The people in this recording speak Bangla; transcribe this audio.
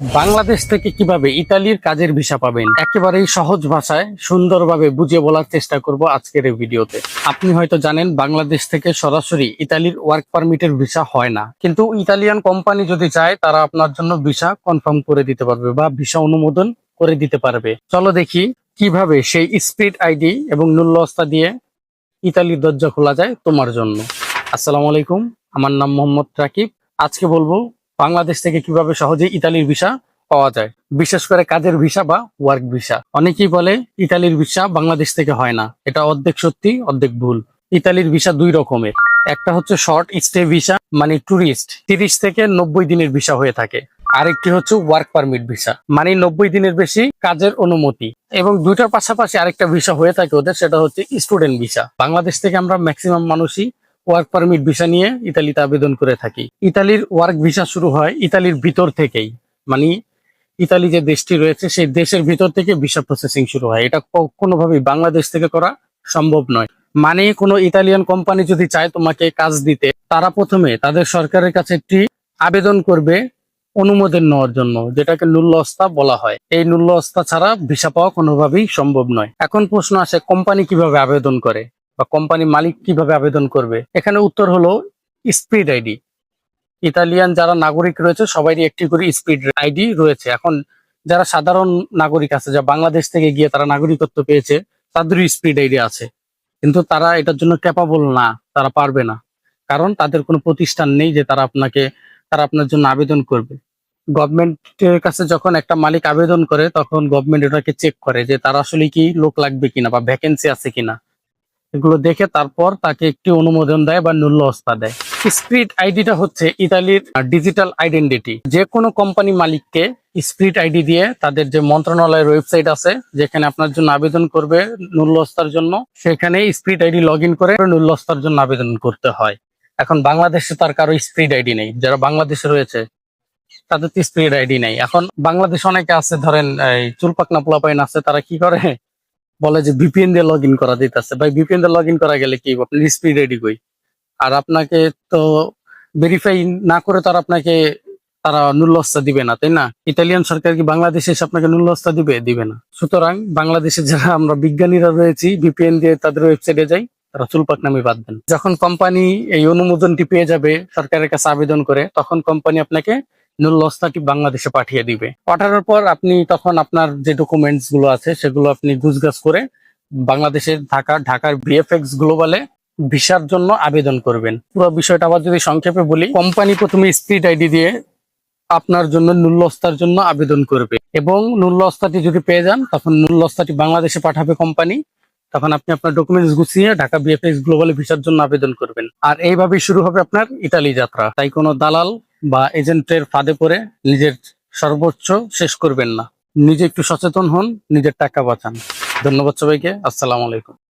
বাংলাদেশ থেকে কীভাবে ইতালির কাজের ভিসা পাবেন? একেবারেই সহজ ভাষায় সুন্দরভাবে বুঝিয়ে বলার চেষ্টা করব আজকের এই ভিডিওতে। আপনি হয়তো জানেন, বাংলাদেশ থেকে সরাসরি ইতালির ওয়ার্ক পারমিটের ভিসা হয় না। কিন্তু ইতালিয়ান কোম্পানি যদি চায়, তারা আপনার জন্য ভিসা কনফার্ম করে দিতে পারবে বা ভিসা অনুমোদন করে দিতে পারবে। চলো দেখি কীভাবে সেই স্পিড আইডি এবং নুল্লস্তা দিয়ে ইতালির দরজা খোলা যায় তোমার জন্য। আসসালামু আলাইকুম, আমার নাম মোহাম্মদ রাকিব। আজকে বলব বাংলাদেশ থেকে কীভাবে সহজে ইতালির ভিসা পাওয়া যায়? বিশেষ করে কাজের ভিসা বা ওয়ার্ক ভিসা অনেকেই বলে, ইতালির ভিসা বাংলাদেশ থেকে হয় না। এটা অর্ধেক সত্যি, অর্ধেক ভুল। ইতালির ভিসা দুই রকমের। একটা হচ্ছে শর্ট স্টে ভিসা মানে ট্যুরিস্ট তিরিশ থেকে নব্বই দিনের ভিসা হয়ে থাকে। আরেকটি হচ্ছে ওয়ার্ক পারমিট ভিসা মানে নব্বই দিনের বেশি কাজের অনুমতি। এবং দুইটার পাশাপাশি আরেকটা ভিসা হয়ে থাকে ওদের, সেটা হচ্ছে স্টুডেন্ট ভিসা বাংলাদেশ থেকে আমরা ম্যাক্সিমাম মানুষই ওয়ার্ক পারমিট ভিসা নিয়ে ইতালিতে আবেদন করে থাকি। ইতালির ওয়ার্ক ভিসা শুরু হয় ইতালির ভিতর থেকেই। মানে ইতালি যে দেশটি রয়েছে, সেই দেশের ভিতর থেকে ভিসা প্রসেসিং শুরু হয়। এটা কোনোভাবেই বাংলাদেশ থেকে করা সম্ভব নয়। মানে কোনো ইতালিয়ান কোম্পানি যদি চায় তোমাকে কাজ দিতে, তারা প্রথমে তাদের সরকারের কাছে একটি আবেদন করবে অনুমোদন নেওয়ার জন্য, যেটাকে নুল্লস্তা বলা হয়। এই নুল্লস্তা ছাড়া ভিসা পাওয়া কোনোভাবেই সম্ভব নয়। এখন প্রশ্ন আসে কোম্পানি কীভাবে আবেদন করে? বা কোম্পানি মালিক কীভাবে আবেদন করবে? এখানে উত্তর হলো স্পিড আইডি। ইতালিয়ান যারা নাগরিক রয়েছে সবারই একটি করে স্পিড আইডি রয়েছে। এখন যারা সাধারণ নাগরিক আছে, যা বাংলাদেশ থেকে গিয়ে তারা নাগরিকত্ব পেয়েছে, তাদেরও স্পিড আইডি আছে। কিন্তু তারা এটার জন্য ক্যাপাবল না, তারা পারবে না। কারণ তাদের কোনো প্রতিষ্ঠান নেই যে তারা আপনাকে, তারা আপনার জন্য আবেদন করবে। গভর্নমেন্টের কাছে যখন একটা মালিক আবেদন করে, তখন গভর্নমেন্ট এটাকে চেক করে যে তার আসলে কি লোক লাগবে কিনা বা ভ্যাকেন্সি আছে কিনা। এগুলো দেখে তারপর তাকে একটি অনুমোদন দেয় বা মূল্য হস্তা দেয়। স্প্রিট আইডিটা হচ্ছে ইতালির ডিজিটাল আইডেন্টিটি যে কোনো কোম্পানি মালিককে স্প্রিট আইডি দিয়ে তাদের যে মন্ত্রণালয়ের ওয়েবসাইট আছে, যেখানে আপনার জন্য আবেদন করবে নুল্লস্তার জন্য সেখানে স্প্রিট আইডি লগ করে নুল্লস্তার জন্য আবেদন করতে হয়। এখন বাংলাদেশে তার কারও স্প্রিট আইডি নেই। যারা বাংলাদেশে রয়েছে, তাদের তো স্প্রিট আইডি নেই। এখন বাংলাদেশ অনেকে আছে, ধরেন, এই চুলপাকনা পোলাপাইন আছে, তারা কি করে? বলে যে ভিপিএন দিয়ে লগ ইন করা দিতেছে। ভাই ভিপিএন দিয়ে লগ ইন করা গেলে কি আপনার স্পিড রেডি কই আর আপনাকে তো ভেরিফাই না করে তো আপনাকে তারা নুল্লস্তা দিবে না, তাই না? ইতালিয়ান সরকার কি বাংলাদেশে এসে আপনাকে নুল্লস্তা দিবে? দিবে না। সুতরাং বাংলাদেশে যারা আমরা বিজ্ঞানীরা রয়েছি ভিপিএন দিয়ে তাদের ওয়েবসাইটে যাই, তারা চুলপাক নামে বাঁধবেন যখন কোম্পানি এই অনুমোদনটি পেয়ে যাবে সরকারের কাছে আবেদন করে, তখন কোম্পানি আপনাকে নুল্লস্তাটি বাংলাদেশে পাঠিয়ে দিবে। পাঠানোর পর আপনি তখন আপনার যে ডকুমেন্টসগুলো আছে, সেগুলো আপনি গুজগাছ করে বাংলাদেশের ঢাকা, ঢাকার বিএফএক্স গ্লোবালে ভিসার জন্য আবেদন করবেন। পুরো বিষয়টা আবার যদি সংক্ষেপে বলি কোম্পানি প্রথমে স্পিড আইডি দিয়ে আপনার জন্য নুল্লস্তার জন্য আবেদন করবে। এবং নুল্লস্তাটি যদি পেয়ে যান, তখন নুল্লস্তাটি বাংলাদেশে পাঠাবে কোম্পানি তখন আপনি আপনার ডকুমেন্টস গুছিয়ে ঢাকা বিএফএক্স গ্লোবালে ভিসার জন্য আবেদন করবেন। আর এইভাবেই শুরু হবে আপনার ইতালি যাত্রা। তাই কোনো দালাল বা এজেন্টের ফাঁদে পড়ে নিজের সর্বোচ্চ শেষ করবেন না। নিজে একটু সচেতন হন, নিজের টাকা বাঁচান। ধন্যবাদ সবাইকে। আসসালাম আলাইকুম।